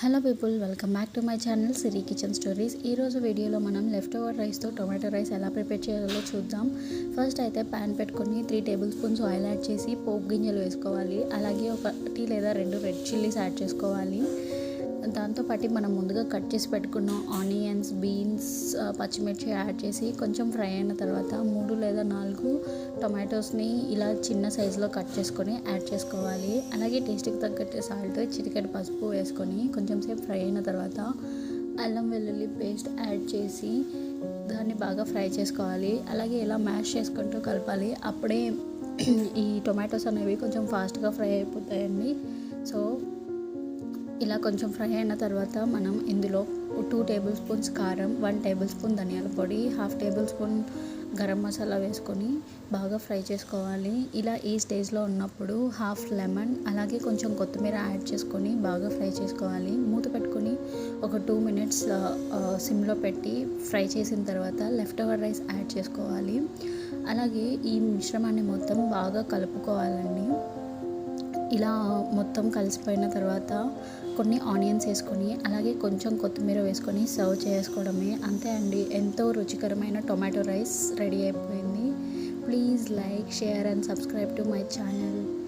Hello people welcome back to my channel Siri kitchen stories. ఈరోజు వీడియోలో మనం left over రైస్తో టొమాటో రైస్ ఎలా ప్రిపేర్ చేయాలో చూద్దాం. ఫస్ట్ అయితే ప్యాన్ పెట్టుకొని three tablespoons oil add చేసి పోపు గింజలు వేసుకోవాలి. అలాగే ఒకటి లేదా రెండు రెడ్ చిల్లీస్ యాడ్ చేసుకోవాలి. దాంతోపాటు మనం ముందుగా కట్ చేసి పెట్టుకున్న ఆనియన్స్ బీన్స్ పచ్చిమిర్చి యాడ్ చేసి కొంచెం ఫ్రై అయిన తర్వాత మూడు లేదా నాలుగు టొమాటోస్ని ఇలా చిన్న సైజులో కట్ చేసుకొని యాడ్ చేసుకోవాలి. అలాగే టేస్ట్కి తగ్గట్టు సాల్ట్ చిటికెట్ పసుపు వేసుకొని కొంచెం సేపు ఫ్రై అయిన తర్వాత అల్లం వెల్లుల్లి పేస్ట్ యాడ్ చేసి దాన్ని బాగా ఫ్రై చేసుకోవాలి. అలాగే ఇలా మ్యాష్ చేసుకుంటూ కలపాలి. అప్పుడే ఈ టొమాటోస్ అనేవి కొంచెం ఫాస్ట్గా ఫ్రై అయిపోతాయండి. సో ఇలా కొంచెం ఫ్రై అయిన తర్వాత మనం ఇందులో టూ టేబుల్ స్పూన్స్ కారం వన్ టేబుల్ స్పూన్ ధనియాల పొడి half tablespoon garam masala వేసుకొని బాగా ఫ్రై చేసుకోవాలి. ఇలా ఈ స్టేజ్లో ఉన్నప్పుడు హాఫ్ లెమన్ అలాగే కొంచెం కొత్తిమీర యాడ్ చేసుకొని బాగా ఫ్రై చేసుకోవాలి. మూత పెట్టుకొని ఒక టూ మినిట్స్ సిమ్లో పెట్టి ఫ్రై చేసిన తర్వాత లెఫ్ట్ ఓవర్ రైస్ యాడ్ చేసుకోవాలి. అలాగే ఈ మిశ్రమాన్ని మొత్తం బాగా కలుపుకోవాలండి. ఇలా మొత్తం కలిసిపోయిన తర్వాత కొన్ని ఆనియన్స్ వేసుకొని అలాగే కొంచెం కొత్తిమీర వేసుకొని సర్వ్ చేసుకోవడమే. అంతే అండి. ఎంతో రుచికరమైన టొమాటో రైస్ రెడీ అయిపోయింది. Please like share and subscribe to my channel.